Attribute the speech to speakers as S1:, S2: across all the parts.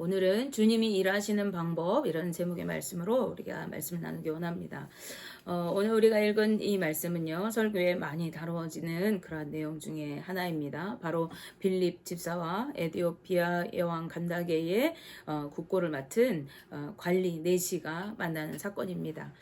S1: 오늘은 주님이 일하시는 방법 이런 제목의 말씀으로 우리가 말씀을 나누기 원합니다. 어, 오늘 우리가 읽은 이 말씀은요 설교에 많이 다루어지는 그런 내용 중에 하나입니다. 바로 빌립 집사와 에디오피아 여왕 간다게의 어, 국고를 맡은 어, 관리 네시가 만나는 사건입니다.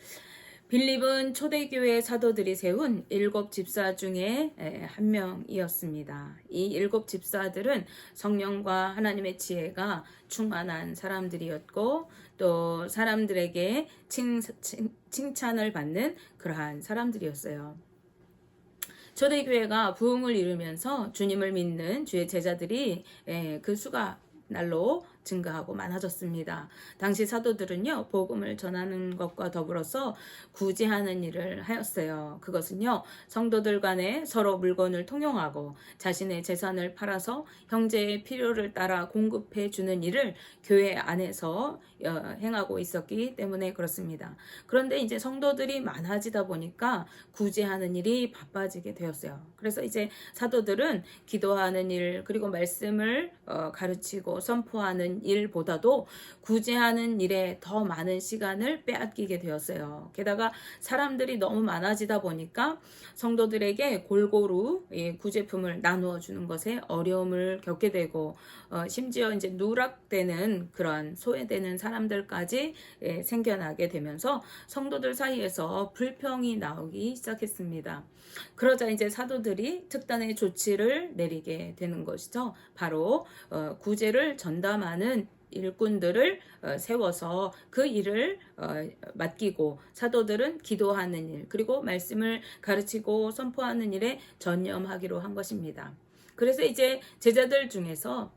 S1: 빌립은 초대교회 사도들이 세운 일곱 집사 중에 한 명이었습니다. 이 일곱 집사들은 성령과 하나님의 지혜가 충만한 사람들이었고 또 사람들에게 칭, 칭, 칭찬을 받는 그러한 사람들이었어요. 초대교회가 부흥을 이루면서 주님을 믿는 주의 제자들이 그 수가 날로 증가하고 많아졌습니다. 당시 사도들은요, 복음을 전하는 것과 더불어서 구제하는 일을 하였어요. 그것은요, 성도들 간에 서로 물건을 통용하고 자신의 재산을 팔아서 형제의 필요를 따라 공급해 주는 일을 교회 안에서 어, 행하고 있었기 때문에 그렇습니다. 그런데 이제 성도들이 많아지다 보니까 구제하는 일이 바빠지게 되었어요. 그래서 이제 사도들은 기도하는 일, 그리고 말씀을 어, 가르치고 선포하는 일보다도 구제하는 일에 더 많은 시간을 빼앗기게 되었어요. 게다가 사람들이 너무 많아지다 보니까 성도들에게 골고루 구제품을 나누어 주는 것에 어려움을 겪게 되고 어, 심지어 이제 누락되는 그런 소외되는 사람들까지 예, 생겨나게 되면서 성도들 사이에서 불평이 나오기 시작했습니다. 그러자 이제 사도들이 특단의 조치를 내리게 되는 것이죠. 바로 어, 구제를 전담하는 일꾼들을 어, 세워서 그 일을 어, 맡기고 사도들은 기도하는 일 그리고 말씀을 가르치고 선포하는 일에 전념하기로 한 것입니다. 그래서 이제 제자들 중에서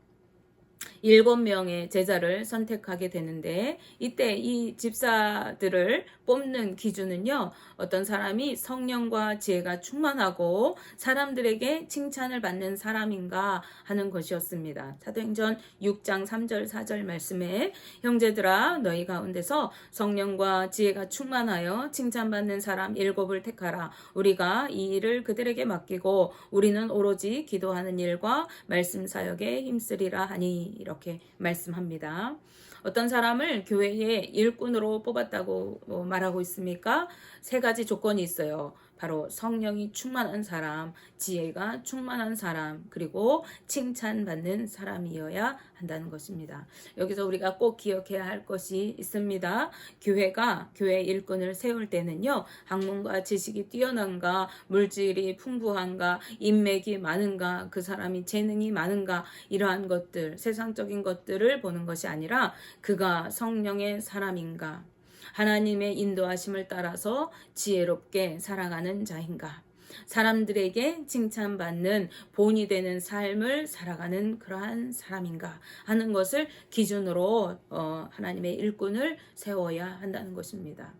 S1: 일곱 명의 제자를 선택하게 되는데 이때 이 집사들을 뽑는 기준은요 어떤 사람이 성령과 지혜가 충만하고 사람들에게 칭찬을 받는 사람인가 하는 것이었습니다. 사도행전 6장 3절 4절 말씀에 형제들아 너희 가운데서 성령과 지혜가 충만하여 칭찬받는 사람 일곱을 택하라 우리가 이 일을 그들에게 맡기고 우리는 오로지 기도하는 일과 말씀 사역에 힘쓰리라 하니 이렇게 말씀합니다. 어떤 사람을 교회의 일꾼으로 뽑았다고 말하고 있습니까? 세 가지 조건이 있어요. 바로 성령이 충만한 사람, 지혜가 충만한 사람, 그리고 칭찬받는 사람이어야 한다는 것입니다. 여기서 우리가 꼭 기억해야 할 것이 있습니다. 교회가 교회 일꾼을 세울 때는요, 학문과 지식이 뛰어난가, 물질이 풍부한가, 인맥이 많은가, 그 사람이 재능이 많은가, 이러한 것들, 세상적인 것들을 보는 것이 아니라 그가 성령의 사람인가, 하나님의 인도하심을 따라서 지혜롭게 살아가는 자인가? 사람들에게 칭찬받는 본이 되는 삶을 살아가는 그러한 사람인가 하는 것을 기준으로 어, 하나님의 일꾼을 세워야 한다는 것입니다.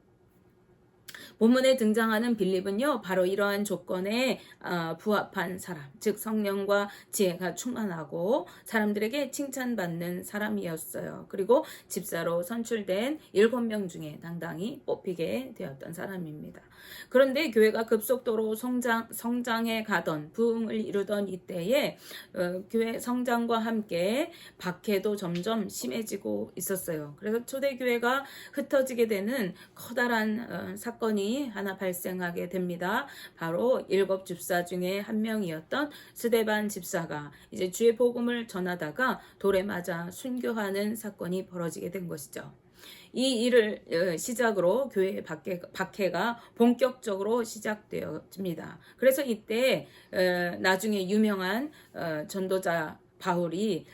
S1: 본문에 등장하는 빌립은요, 바로 이러한 조건에 어, 부합한 사람, 즉 성령과 지혜가 충만하고 사람들에게 칭찬받는 사람이었어요. 그리고 집사로 선출된 일곱 명 중에 당당히 뽑히게 되었던 사람입니다. 그런데 교회가 급속도로 성장, 성장해 가던 부흥을 이루던 이때에 어, 교회 성장과 함께 박해도 점점 심해지고 있었어요. 그래서 초대교회가 흩어지게 되는 커다란 어, 사건이 하나 발생하게 됩니다. 바로 일곱 집사 중에 한 명이었던 스데반 집사가 이제 주의 복음을 전하다가 돌에 맞아 순교하는 사건이 벌어지게 된 것이죠. 이 일을 어, 시작으로 교회 박해, 박해가 본격적으로 시작되었습니다. 그래서 이때 어, 나중에 유명한 어, 전도자 바울이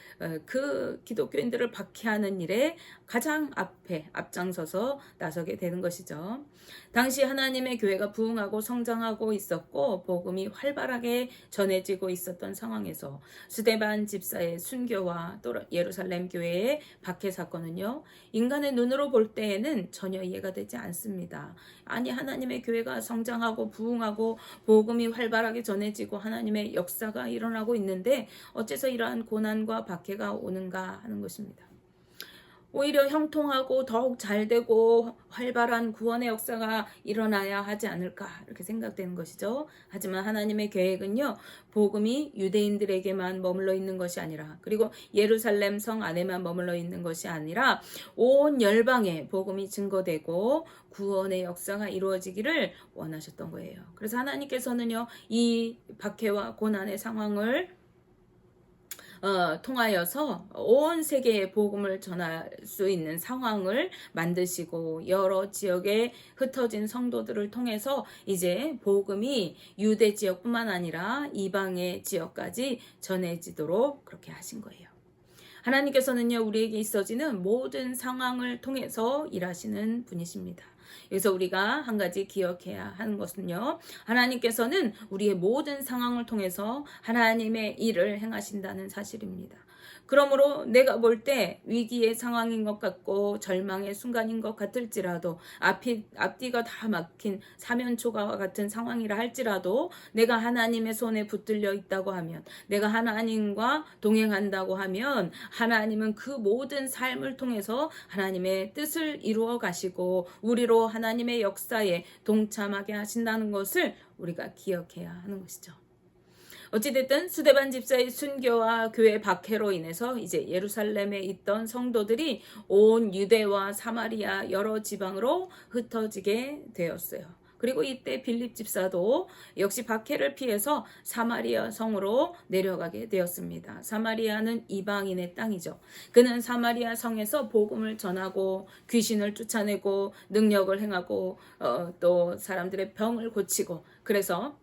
S1: 그 기독교인들을 박해하는 일에 가장 앞에 앞장서서 나서게 되는 것이죠. 당시 하나님의 교회가 부흥하고 성장하고 있었고 복음이 활발하게 전해지고 있었던 상황에서 수데반 집사의 순교와 또 예루살렘 교회의 박해 사건은요. 인간의 눈으로 볼 때에는 전혀 이해가 되지 않습니다. 아니 하나님의 교회가 성장하고 부흥하고 복음이 활발하게 전해지고 하나님의 역사가 일어나고 있는데 어째서 이러한 고난과 박해가 오는가 하는 것입니다. 오히려 형통하고 더욱 잘 되고 활발한 구원의 역사가 일어나야 하지 않을까 이렇게 생각되는 것이죠. 하지만 하나님의 계획은요. 복음이 유대인들에게만 머물러 있는 것이 아니라 그리고 예루살렘 성 안에만 머물러 있는 것이 아니라 온 열방에 복음이 증거되고 구원의 역사가 이루어지기를 원하셨던 거예요. 그래서 하나님께서는요. 이 박해와 고난의 상황을 어, 통하여서 온 세계에 복음을 전할 수 있는 상황을 만드시고 여러 지역에 흩어진 성도들을 통해서 이제 복음이 유대 지역뿐만 아니라 이방의 지역까지 전해지도록 그렇게 하신 거예요. 하나님께서는요, 우리에게 있어지는 모든 상황을 통해서 일하시는 분이십니다. 여기서 우리가 한 가지 기억해야 하는 것은요, 하나님께서는 우리의 모든 상황을 통해서 하나님의 일을 행하신다는 사실입니다. 그러므로 내가 볼 때 위기의 상황인 것 같고 절망의 순간인 것 같을지라도 앞이, 앞뒤가 다 막힌 사면초가와 같은 상황이라 할지라도 내가 하나님의 손에 붙들려 있다고 하면 내가 하나님과 동행한다고 하면 하나님은 그 모든 삶을 통해서 하나님의 뜻을 이루어 가시고 우리로 하나님의 역사에 동참하게 하신다는 것을 우리가 기억해야 하는 것이죠. 어찌됐든 수데반 집사의 순교와 교회 박해로 인해서 이제 예루살렘에 있던 성도들이 온 유대와 사마리아 여러 지방으로 흩어지게 되었어요. 그리고 이때 빌립 집사도 역시 박해를 피해서 사마리아 성으로 내려가게 되었습니다. 사마리아는 이방인의 땅이죠. 그는 사마리아 성에서 복음을 전하고 귀신을 쫓아내고 능력을 행하고 어, 또 사람들의 병을 고치고 그래서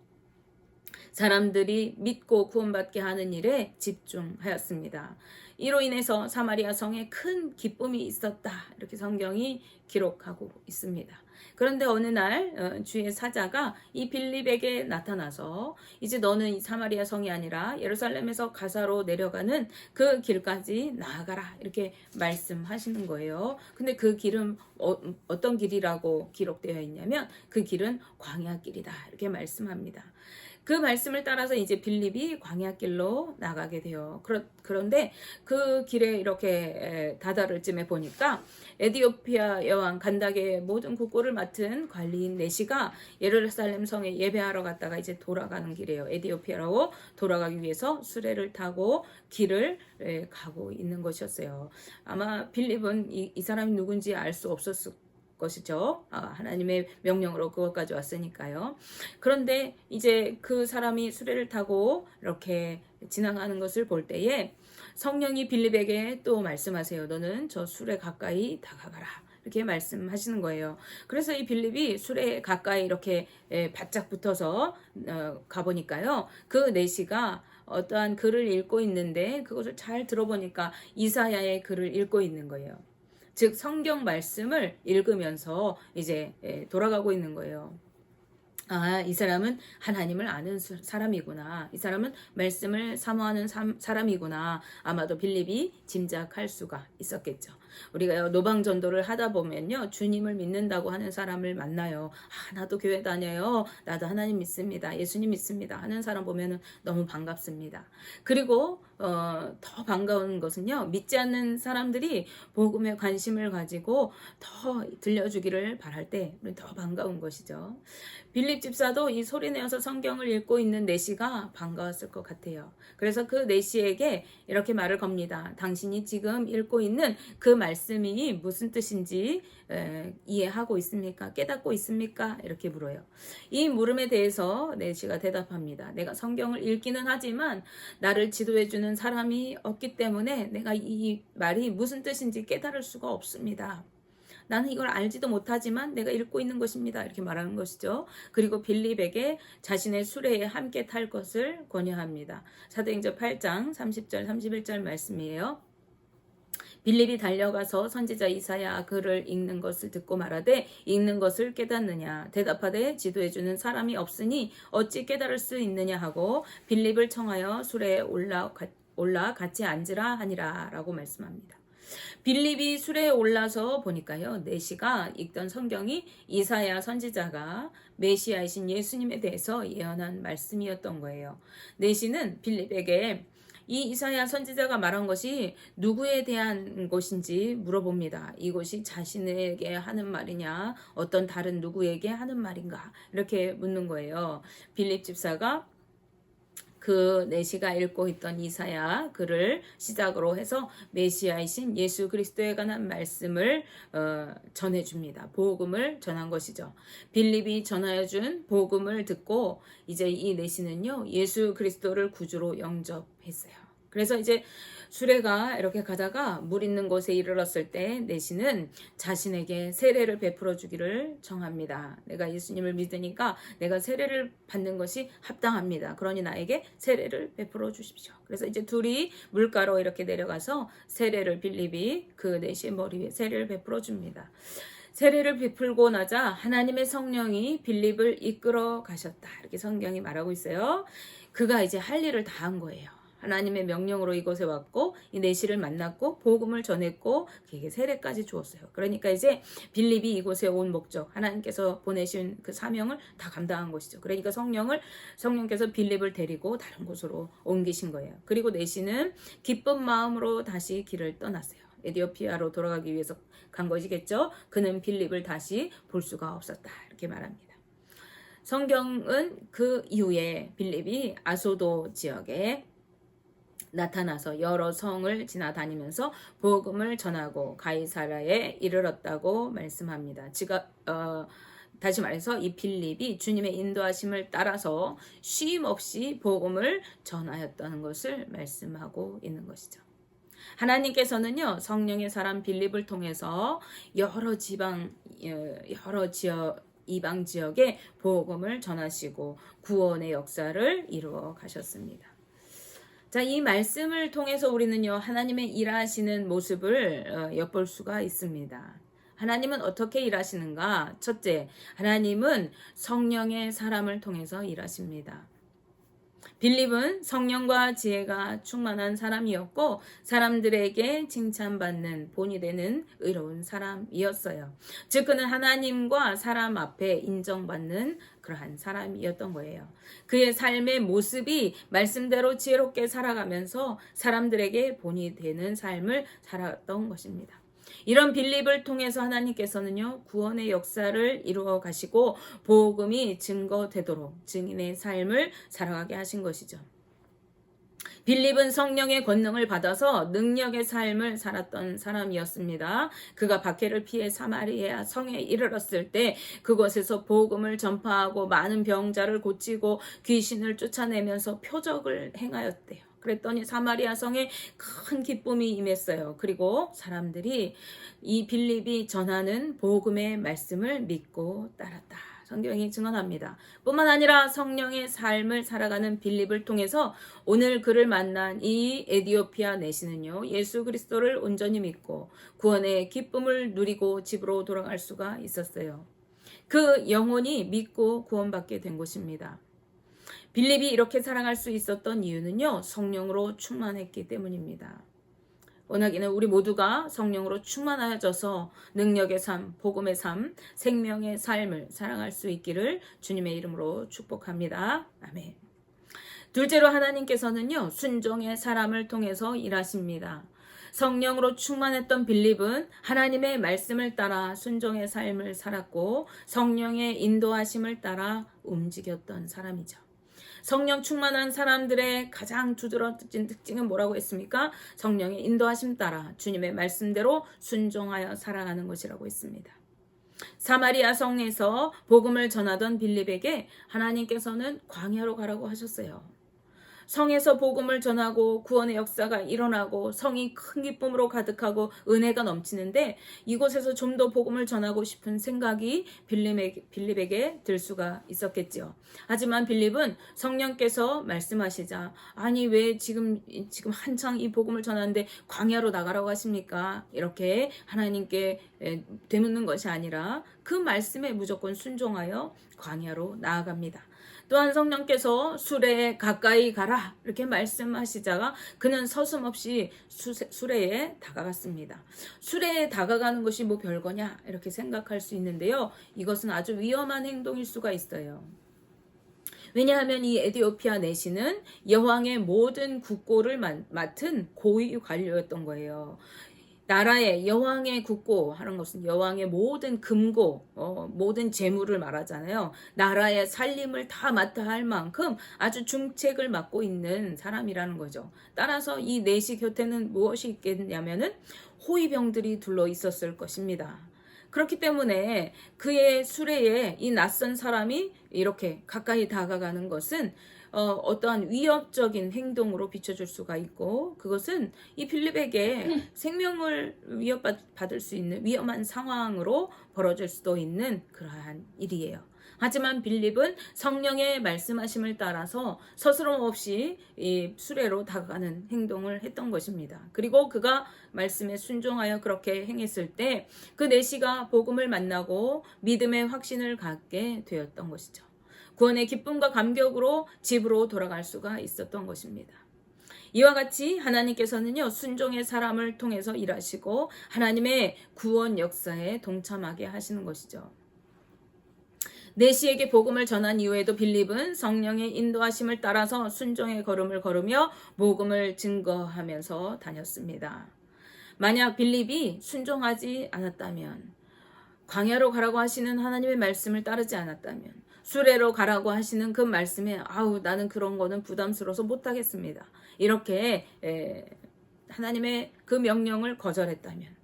S1: 사람들이 믿고 구원받게 하는 일에 집중하였습니다. 이로 인해서 사마리아 성에 큰 기쁨이 있었다. 이렇게 성경이 기록하고 있습니다. 그런데 어느 날 어, 주의 사자가 이 빌립에게 나타나서 이제 너는 이 사마리아 성이 아니라 예루살렘에서 가사로 내려가는 그 길까지 나아가라 이렇게 말씀하시는 거예요. 근데 그 길은 어, 어떤 길이라고 기록되어 있냐면 그 길은 광야 길이다 이렇게 말씀합니다. 그 말씀을 따라서 이제 빌립이 광야길로 나가게 돼요. 그러, 그런데 그 길에 이렇게 다다를 쯤에 보니까 에디오피아 여왕 간닥의 모든 국고를 맡은 관리인 네시가 예루살렘 성에 예배하러 갔다가 이제 돌아가는 길이에요. 에디오피아라고 돌아가기 위해서 수레를 타고 길을 가고 있는 것이었어요. 아마 빌립은 이, 이 사람이 누군지 알 수 없었을 것이죠. 아, 하나님의 명령으로 그것까지 왔으니까요. 그런데 이제 그 사람이 수레를 타고 이렇게 지나가는 것을 볼 때에 성령이 빌립에게 또 말씀하세요. 너는 저 수레 가까이 다가가라. 이렇게 말씀하시는 거예요. 그래서 이 빌립이 수레 가까이 이렇게 바짝 붙어서 어, 가보니까요. 그 내시가 어떠한 글을 읽고 있는데 그것을 잘 들어보니까 이사야의 글을 읽고 있는 거예요. 즉 성경 말씀을 읽으면서 이제 예, 돌아가고 있는 거예요. 아, 이 사람은 하나님을 아는 사람이구나. 이 사람은 말씀을 사모하는 사람이구나. 아마도 빌립이 짐작할 수가 있었겠죠. 우리가 노방 전도를 하다 보면요. 주님을 믿는다고 하는 사람을 만나요. 아, 나도 교회 다녀요. 나도 하나님 믿습니다. 예수님 믿습니다. 하는 사람 보면은 너무 반갑습니다. 그리고 어, 더 반가운 것은요. 믿지 않는 사람들이 복음에 관심을 가지고 더 들려주기를 바랄 때 더 반가운 것이죠. 빌립 집사도 이 소리 내어서 성경을 읽고 있는 내시가 반가웠을 것 같아요. 그래서 그 내시에게 이렇게 말을 겁니다. 당신이 지금 읽고 있는 그 말씀이 무슨 뜻인지 에, 이해하고 있습니까? 깨닫고 있습니까? 이렇게 물어요. 이 물음에 대해서 내시가 대답합니다. 내가 성경을 읽기는 하지만 나를 지도해주는 사람이 없기 때문에 내가 이 말이 무슨 뜻인지 깨달을 수가 없습니다. 나는 이걸 알지도 못하지만 내가 읽고 있는 것입니다. 이렇게 말하는 것이죠. 그리고 빌립에게 자신의 수레에 함께 탈 것을 권유합니다. 사도행전 8장 30절 31절 말씀이에요. 빌립이 달려가서 선지자 이사야 글을 읽는 것을 듣고 말하되 읽는 것을 깨닫느냐 대답하되 지도해 주는 사람이 없으니 어찌 깨달을 수 있느냐 하고 빌립을 청하여 술에 올라 올라 같이 앉으라 하니라라고 말씀합니다. 빌립이 술에 올라서 보니까요. 네시가 읽던 성경이 이사야 선지자가 메시아이신 예수님에 대해서 예언한 말씀이었던 거예요. 네시는 빌립에게 이 이사야 선지자가 말한 것이 누구에 대한 것인지 물어봅니다. 이것이 자신에게 하는 말이냐, 어떤 다른 누구에게 하는 말인가 이렇게 묻는 거예요. 빌립 집사가 그 내시가 읽고 있던 이사야 글을 시작으로 해서 메시아이신 예수 그리스도에 관한 말씀을 어, 전해줍니다. 복음을 전한 것이죠. 빌립이 전하여 준 복음을 듣고 이제 이 내시는요 예수 그리스도를 구주로 영접했어요. 그래서 이제 수레가 이렇게 가다가 물 있는 곳에 이르렀을 때 내시는 자신에게 세례를 베풀어 주기를 정합니다. 내가 예수님을 믿으니까 내가 세례를 받는 것이 합당합니다. 그러니 나에게 세례를 베풀어 주십시오. 그래서 이제 둘이 물가로 이렇게 내려가서 세례를 빌립이 그 내시의 머리 위에 세례를 베풀어 줍니다. 세례를 베풀고 나자 하나님의 성령이 빌립을 이끌어 가셨다. 이렇게 성경이 말하고 있어요. 그가 이제 할 일을 다 한 거예요. 하나님의 명령으로 이곳에 왔고 이 내시를 만났고 복음을 전했고 그에게 세례까지 주었어요. 그러니까 이제 빌립이 이곳에 온 목적 하나님께서 보내신 그 사명을 다 감당한 것이죠. 그러니까 성령을 성령께서 빌립을 데리고 다른 곳으로 옮기신 거예요. 그리고 내시는 기쁜 마음으로 다시 길을 떠났어요. 에디오피아로 돌아가기 위해서 간 것이겠죠. 그는 빌립을 다시 볼 수가 없었다. 이렇게 말합니다. 성경은 그 이후에 빌립이 아소도 지역에 나타나서 여러 성을 지나다니면서 복음을 전하고 가이사라에 이르렀다고 말씀합니다. 지가 어, 다시 말해서 이 빌립이 주님의 인도하심을 따라서 쉼 없이 복음을 전하였다는 것을 말씀하고 있는 것이죠. 하나님께서는요 성령의 사람 빌립을 통해서 여러 지방 어, 여러 지역 이방 지역에 복음을 전하시고 구원의 역사를 이루어 가셨습니다. 자, 이 말씀을 통해서 우리는요, 하나님의 일하시는 모습을 어, 엿볼 수가 있습니다. 하나님은 어떻게 일하시는가? 첫째, 하나님은 성령의 사람을 통해서 일하십니다. 빌립은 성령과 지혜가 충만한 사람이었고 사람들에게 칭찬받는 본이 되는 의로운 사람이었어요. 즉 그는 하나님과 사람 앞에 인정받는 그러한 사람이었던 거예요. 그의 삶의 모습이 말씀대로 지혜롭게 살아가면서 사람들에게 본이 되는 삶을 살았던 것입니다. 이런 빌립을 통해서 하나님께서는요, 구원의 역사를 이루어 가시고, 복음이 증거되도록 증인의 삶을 살아가게 하신 것이죠. 빌립은 성령의 권능을 받아서 능력의 삶을 살았던 사람이었습니다. 그가 박해를 피해 사마리아 성에 이르렀을 때 그곳에서 복음을 전파하고 많은 병자를 고치고 귀신을 쫓아내면서 표적을 행하였대요. 그랬더니 사마리아 성에 큰 기쁨이 임했어요. 그리고 사람들이 이 빌립이 전하는 복음의 말씀을 믿고 따랐다. 성경이 증언합니다. 뿐만 아니라 성령의 삶을 살아가는 빌립을 통해서 오늘 그를 만난 이 에디오피아 내시는요, 예수 그리스도를 온전히 믿고 구원의 기쁨을 누리고 집으로 돌아갈 수가 있었어요. 그 영혼이 믿고 구원받게 된 것입니다. 빌립이 이렇게 사랑할 수 있었던 이유는요, 성령으로 충만했기 때문입니다. 원하기는 우리 모두가 성령으로 충만하여져서 능력의 삶, 복음의 삶, 생명의 삶을 사랑할 수 있기를 주님의 이름으로 축복합니다. 아멘. 둘째로 하나님께서는요, 순종의 사람을 통해서 일하십니다. 성령으로 충만했던 빌립은 하나님의 말씀을 따라 순종의 삶을 살았고 성령의 인도하심을 따라 움직였던 사람이죠. 성령 충만한 사람들의 가장 두드러진 특징은 뭐라고 했습니까? 성령의 인도하심 따라 주님의 말씀대로 순종하여 살아가는 것이라고 했습니다. 사마리아 성에서 복음을 전하던 빌립에게 하나님께서는 광야로 가라고 하셨어요. 성에서 복음을 전하고 구원의 역사가 일어나고 성이 큰 기쁨으로 가득하고 은혜가 넘치는데 이곳에서 좀 더 복음을 전하고 싶은 생각이 빌립에게, 빌립에게 들 수가 있었겠지요. 하지만 빌립은 성령께서 말씀하시자 아니 왜 지금 지금 한창 이 복음을 전하는데 광야로 나가라고 하십니까? 이렇게 하나님께 되묻는 것이 아니라 그 말씀에 무조건 순종하여 광야로 나아갑니다. 또한 성령께서 수레에 가까이 가라 이렇게 말씀하시자가 그는 서슴없이 수레에 다가갔습니다. 수레에 다가가는 것이 뭐 별거냐 이렇게 생각할 수 있는데요. 이것은 아주 위험한 행동일 수가 있어요. 왜냐하면 이 에디오피아 내시는 여왕의 모든 국고를 마- 맡은 고위 관료였던 거예요. 나라의 여왕의 국고 하는 것은 여왕의 모든 금고, 어, 모든 재물을 말하잖아요. 나라의 살림을 다 맡아 할 만큼 아주 중책을 맡고 있는 사람이라는 거죠. 따라서 이 내시 곁에는 무엇이 있겠냐면은 호위병들이 둘러 있었을 것입니다. 그렇기 때문에 그의 수레에 이 낯선 사람이 이렇게 가까이 다가가는 것은 어, 떠한 위협적인 행동으로 비춰줄 수가 있고 그것은 이 필립에게 생명을 위협받을 수 있는 위험한 상황으로 벌어질 수도 있는 그러한 일이에요. 하지만 빌립은 성령의 말씀하심을 따라서 서스럼 없이 이 수레로 다가가는 행동을 했던 것입니다. 그리고 그가 말씀에 순종하여 그렇게 행했을 때 그 내시가 복음을 만나고 믿음의 확신을 갖게 되었던 것이죠. 구원의 기쁨과 감격으로 집으로 돌아갈 수가 있었던 것입니다. 이와 같이 하나님께서는요, 순종의 사람을 통해서 일하시고 하나님의 구원 역사에 동참하게 하시는 것이죠. 내시에게 복음을 전한 이후에도 빌립은 성령의 인도하심을 따라서 순종의 걸음을 걸으며 복음을 증거하면서 다녔습니다. 만약 빌립이 순종하지 않았다면 광야로 가라고 하시는 하나님의 말씀을 따르지 않았다면 수레로 가라고 하시는 그 말씀에 아우 나는 그런 거는 부담스러워서 못하겠습니다. 이렇게 에, 하나님의 그 명령을 거절했다면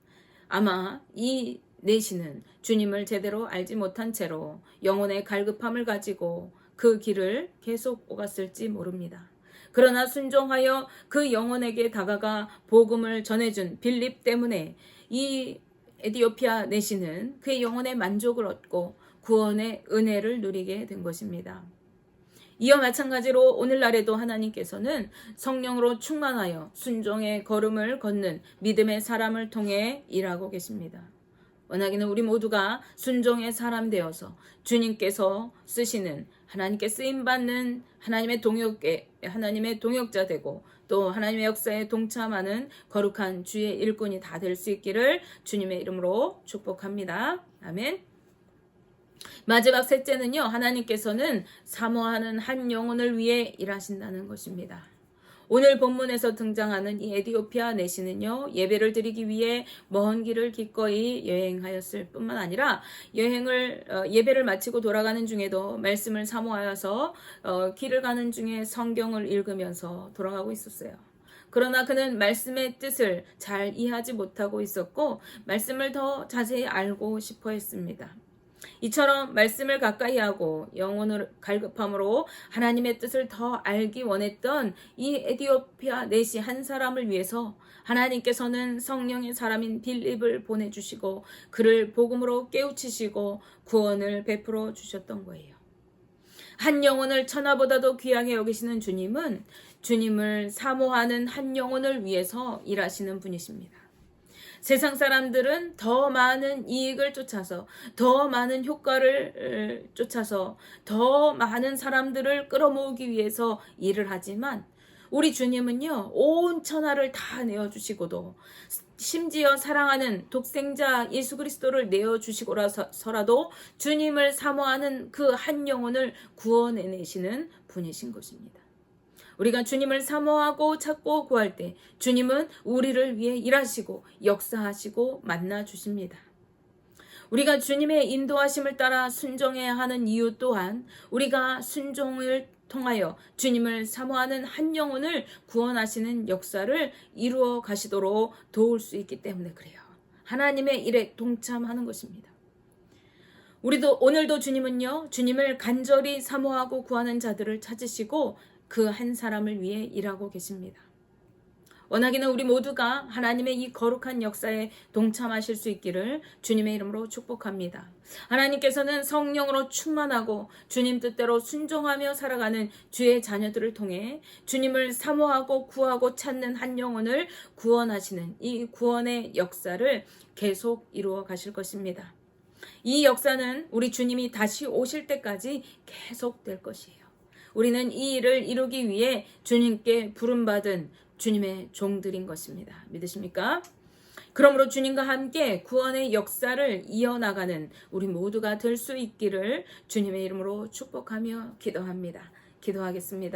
S1: 아마 이 내시는 주님을 제대로 알지 못한 채로 영혼의 갈급함을 가지고 그 길을 계속 오갔을지 모릅니다. 그러나 순종하여 그 영혼에게 다가가 복음을 전해준 빌립 때문에 이 에디오피아 내시는 그의 영혼의 만족을 얻고 구원의 은혜를 누리게 된 것입니다. 이와 마찬가지로 오늘날에도 하나님께서는 성령으로 충만하여 순종의 걸음을 걷는 믿음의 사람을 통해 일하고 계십니다. 원하기는 우리 모두가 순종의 사람 되어서 주님께서 쓰시는 하나님께 쓰임 받는 하나님의 동역에 하나님의 동역자 되고 또 하나님의 역사에 동참하는 거룩한 주의 일꾼이 다 될 수 있기를 주님의 이름으로 축복합니다. 아멘. 마지막 셋째는요, 하나님께서는 사모하는 한 영혼을 위해 일하신다는 것입니다. 오늘 본문에서 등장하는 이 에디오피아 내시는요, 예배를 드리기 위해 먼 길을 기꺼이 여행하였을 뿐만 아니라 여행을, 어, 예배를 마치고 돌아가는 중에도 말씀을 사모하여서 어, 길을 가는 중에 성경을 읽으면서 돌아가고 있었어요. 그러나 그는 말씀의 뜻을 잘 이해하지 못하고 있었고, 말씀을 더 자세히 알고 싶어 했습니다. 이처럼 말씀을 가까이 하고 영혼을 갈급함으로 하나님의 뜻을 더 알기 원했던 이 에디오피아 넷이 한 사람을 위해서 하나님께서는 성령의 사람인 빌립을 보내주시고 그를 복음으로 깨우치시고 구원을 베풀어 주셨던 거예요. 한 영혼을 천하보다도 귀하게 여기시는 주님은 주님을 사모하는 한 영혼을 위해서 일하시는 분이십니다. 세상 사람들은 더 많은 이익을 쫓아서 더 많은 효과를 쫓아서 더 많은 사람들을 끌어모으기 위해서 일을 하지만 우리 주님은요 온 천하를 다 내어주시고도 심지어 사랑하는 독생자 예수 그리스도를 내어주시고라서라도 주님을 사모하는 그 한 영혼을 구원해내시는 분이신 것입니다. 우리가 주님을 사모하고 찾고 구할 때 주님은 우리를 위해 일하시고 역사하시고 만나 주십니다. 우리가 주님의 인도하심을 따라 순종해야 하는 이유 또한 우리가 순종을 통하여 주님을 사모하는 한 영혼을 구원하시는 역사를 이루어 가시도록 도울 수 있기 때문에 그래요. 하나님의 일에 동참하는 것입니다. 우리도 오늘도 주님은요, 주님을 간절히 사모하고 구하는 자들을 찾으시고 그 한 사람을 위해 일하고 계십니다. 원하기는 우리 모두가 하나님의 이 거룩한 역사에 동참하실 수 있기를 주님의 이름으로 축복합니다. 하나님께서는 성령으로 충만하고 주님 뜻대로 순종하며 살아가는 주의 자녀들을 통해 주님을 사모하고 구하고 찾는 한 영혼을 구원하시는 이 구원의 역사를 계속 이루어 가실 것입니다. 이 역사는 우리 주님이 다시 오실 때까지 계속될 것이에요. 우리는 이 일을 이루기 위해 주님께 부름받은 주님의 종들인 것입니다. 믿으십니까? 그러므로 주님과 함께 구원의 역사를 이어나가는 우리 모두가 될 수 있기를 주님의 이름으로 축복하며 기도합니다. 기도하겠습니다.